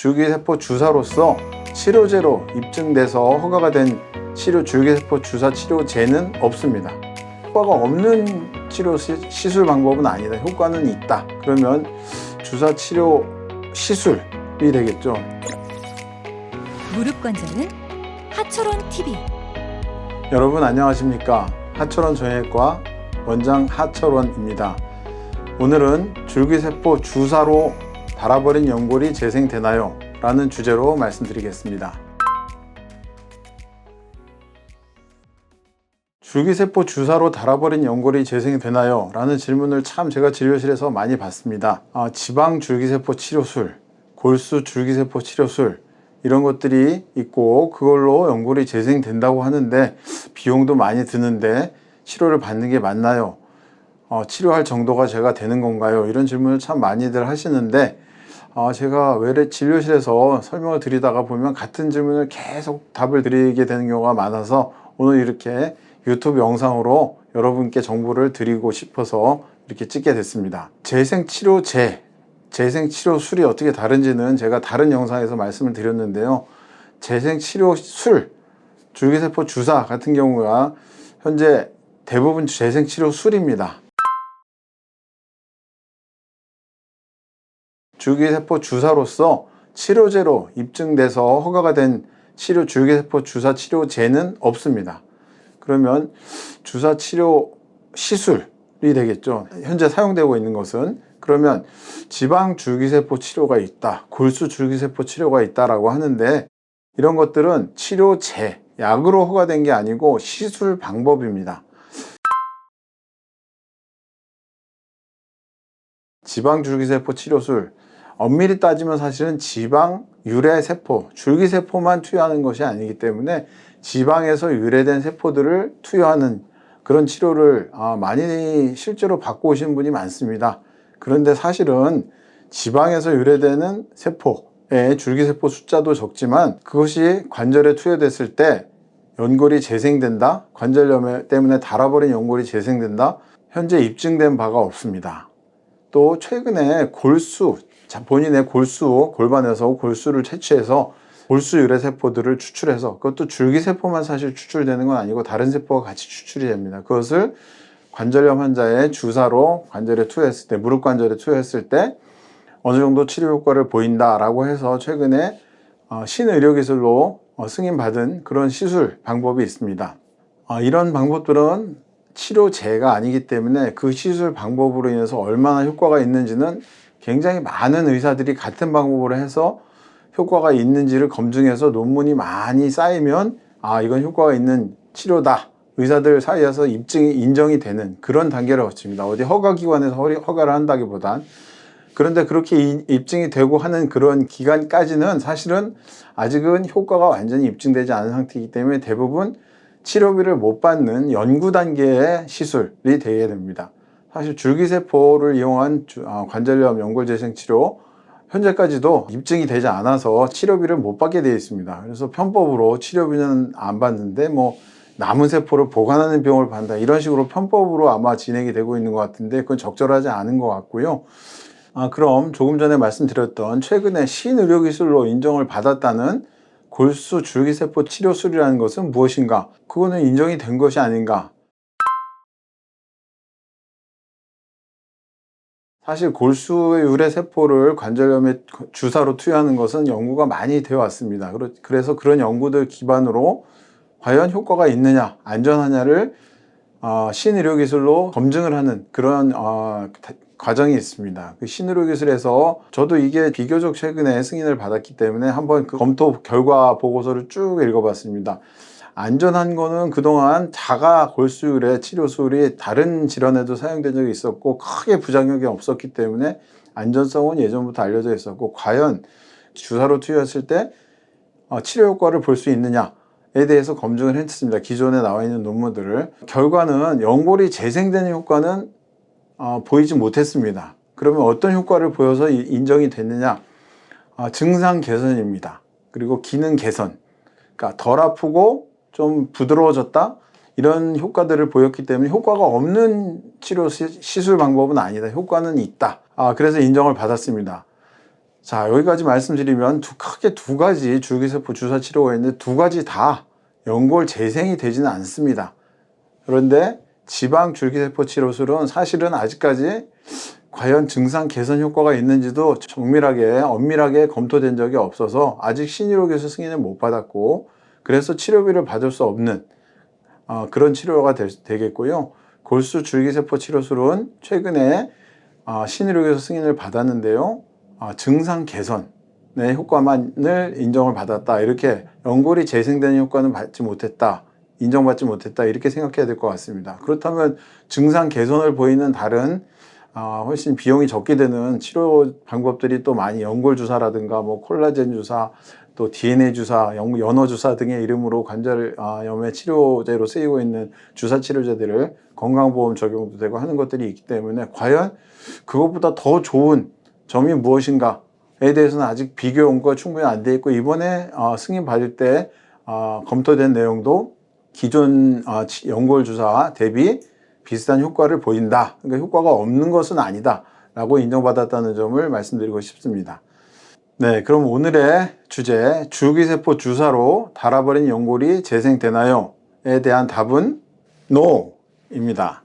줄기세포 주사로서 치료제로 입증돼서 허가가 된 치료 줄기세포 주사 치료제는 없습니다. 효과가 없는 치료 시, 시술 방법은 아니다. 효과는 있다. 그러면 주사 치료 시술이 되겠죠. 무릎 관절은 하철원 TV. 여러분 안녕하십니까? 하철원 정형외과 원장 하철원입니다. 오늘은 줄기세포 주사로 달아버린 연골이 재생되나요? 라는 주제로 말씀드리겠습니다. 줄기세포 주사로 달아버린 연골이 재생되나요? 라는 질문을 참 제가 진료실에서 많이 받습니다. 아, 지방 줄기세포 치료술, 골수 줄기세포 치료술, 이런 것들이 있고 그걸로 연골이 재생된다고 하는데 비용도 많이 드는데 치료를 받는 게 맞나요? 어, 치료할 정도가 제가 되는 건가요? 이런 질문을 참 많이들 하시는데 어, 제가 외래 진료실에서 설명을 드리다가 보면 같은 질문을 계속 답을 드리게 되는 경우가 많아서 오늘 이렇게 유튜브 영상으로 여러분께 정보를 드리고 싶어서 이렇게 찍게 됐습니다. 재생치료제, 재생치료술이 어떻게 다른지는 제가 다른 영상에서 말씀을 드렸는데요. 재생치료술, 줄기세포 주사 같은 경우가 현재 대부분 재생치료술입니다. 줄기세포 주사로서 치료제로 입증돼서 허가가 된 치료 줄기세포 주사 치료제는 없습니다. 그러면 주사 치료 시술이 되겠죠. 현재 사용되고 있는 것은 그러면 지방 줄기세포 치료가 있다, 골수 줄기세포 치료가 있다라고 하는데 이런 것들은 치료제, 약으로 허가된 게 아니고 시술 방법입니다. 지방 줄기세포 치료술 엄밀히 따지면 사실은 지방 유래 세포, 줄기 세포만 투여하는 것이 아니기 때문에 지방에서 유래된 세포들을 투여하는 그런 치료를 아, 많이 실제로 받고 오신 분이 많습니다. 그런데 사실은 지방에서 유래되는 세포의 줄기세포 숫자도 적지만 그것이 관절에 투여됐을 때 연골이 재생된다, 관절염 때문에 달아버린 연골이 재생된다, 현재 입증된 바가 없습니다. 또 최근에 골수, 자, 본인의 골수, 골반에서 골수를 채취해서 골수 유래 세포들을 추출해서 그것도 줄기세포만 사실 추출되는 건 아니고 다른 세포가 같이 추출이 됩니다. 그것을 관절염 환자의 주사로 관절에 투여했을 때, 무릎 관절에 투여했을 때 어느 정도 치료 효과를 보인다라고 해서 최근에 어, 신의료기술로 어, 승인받은 그런 시술 방법이 있습니다. 어, 이런 방법들은 치료제가 아니기 때문에 그 시술 방법으로 인해서 얼마나 효과가 있는지는 굉장히 많은 의사들이 같은 방법으로 해서 효과가 있는지를 검증해서 논문이 많이 쌓이면 아 이건 효과가 있는 치료다. 의사들 사이에서 입증이 인정이 되는 그런 단계를 거칩니다. 어디 허가기관에서 허가를 한다기보단. 그런데 그렇게 입증이 되고 하는 그런 기간까지는 사실은 아직은 효과가 완전히 입증되지 않은 상태이기 때문에 대부분 치료비를 못 받는 연구 단계의 시술이 되게 됩니다 사실 줄기세포를 이용한 관절염 연골재생 치료 현재까지도 입증이 되지 않아서 치료비를 못 받게 되어 있습니다. 그래서 편법으로 치료비는 안 받는데 뭐 남은 세포를 보관하는 비용을 받는다 이런 식으로 편법으로 아마 진행이 되고 있는 것 같은데 그건 적절하지 않은 것 같고요. 아, 그럼 조금 전에 말씀드렸던 최근에 신의료기술로 인정을 받았다는 골수 줄기세포 치료술이라는 것은 무엇인가? 그거는 인정이 된 것이 아닌가? 사실 골수의 유래 세포를 관절염에 주사로 투여하는 것은 연구가 많이 되어 왔습니다. 그래서 그런 연구들 기반으로 과연 효과가 있느냐, 안전하냐를 어, 신의료 기술로 검증을 하는 그런 어, 과정이 있습니다. 그 신의료 기술에서 저도 이게 비교적 최근에 승인을 받았기 때문에 한번 그 검토 결과 보고서를 쭉 읽어봤습니다. 안전한 거는 그동안 자가 골수율의 치료술이 다른 질환에도 사용된 적이 있었고 크게 부작용이 없었기 때문에 안전성은 예전부터 알려져 있었고 과연 주사로 투여했을 때 어, 치료 효과를 볼 수 있느냐 에 대해서 검증을 했습니다. 기존에 나와 있는 논문들을 결과는 연골이 재생되는 효과는 어, 보이지 못했습니다. 그러면 어떤 효과를 보여서 인정이 됐느냐? 어, 증상 개선입니다. 그리고 기능 개선. 그러니까 덜 아프고 좀 부드러워졌다? 이런 효과들을 보였기 때문에 효과가 없는 치료 시, 술 방법은 아니다. 효과는 있다. 아, 그래서 인정을 받았습니다. 자, 여기까지 말씀드리면 두, 크게 두 가지 줄기세포 주사 치료가 있는데 두 가지 다 연골 재생이 되지는 않습니다. 그런데 지방 줄기세포 치료술은 사실은 아직까지 과연 증상 개선 효과가 있는지도 정밀하게, 엄밀하게 검토된 적이 없어서 아직 신의료기술 승인을 못 받았고 그래서 치료비를 받을 수 없는 어, 그런 치료가 될- 되겠고요. 골수 줄기세포 치료술은 최근에 아, 신의료기술 승인을 받았는데요. 아, 증상 개선의 효과만을 인정을 받았다. 이렇게 연골이 재생되는 효과는 받지 못했다. 인정받지 못했다. 이렇게 생각해야 될 것 같습니다. 그렇다면 증상 개선을 보이는 다른 아, 훨씬 비용이 적게 되는 치료 방법들이 또 많이 연골 주사라든가 뭐 콜라겐 주사, 또 DNA 주사, 연- 연어 주사 등의 이름으로 관절 아, 염의 치료제로 쓰이고 있는 주사 치료제들을 건강보험 적용도 되고 하는 것들이 있기 때문에 과연 그것보다 더 좋은 점이 무엇인가에 대해서는 아직 비교 연구가 충분히 안 돼 있고 이번에 어, 승인 받을 때 어, 검토된 내용도 기존 어, 치- 연골 주사 대비 비슷한 효과를 보인다. 그러니까 효과가 없는 것은 아니다 라고 인정받았다는 점을 말씀드리고 싶습니다. 네, 그럼 오늘의 주제 줄기세포 주사로 달아버린 연골이 재생되나요?에 대한 답은 NO입니다.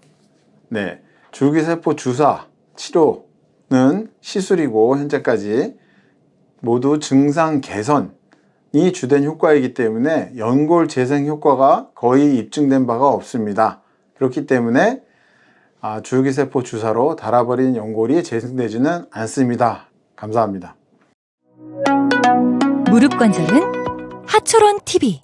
네, 줄기세포 주사 치료는 시술이고 현재까지 모두 증상 개선이 주된 효과이기 때문에 연골 재생 효과가 거의 입증된 바가 없습니다. 그렇기 때문에 아, 줄기세포 주사로 달아버린 연골이 재생되지는 않습니다. 감사합니다. 무릎 관절은 하초론 TV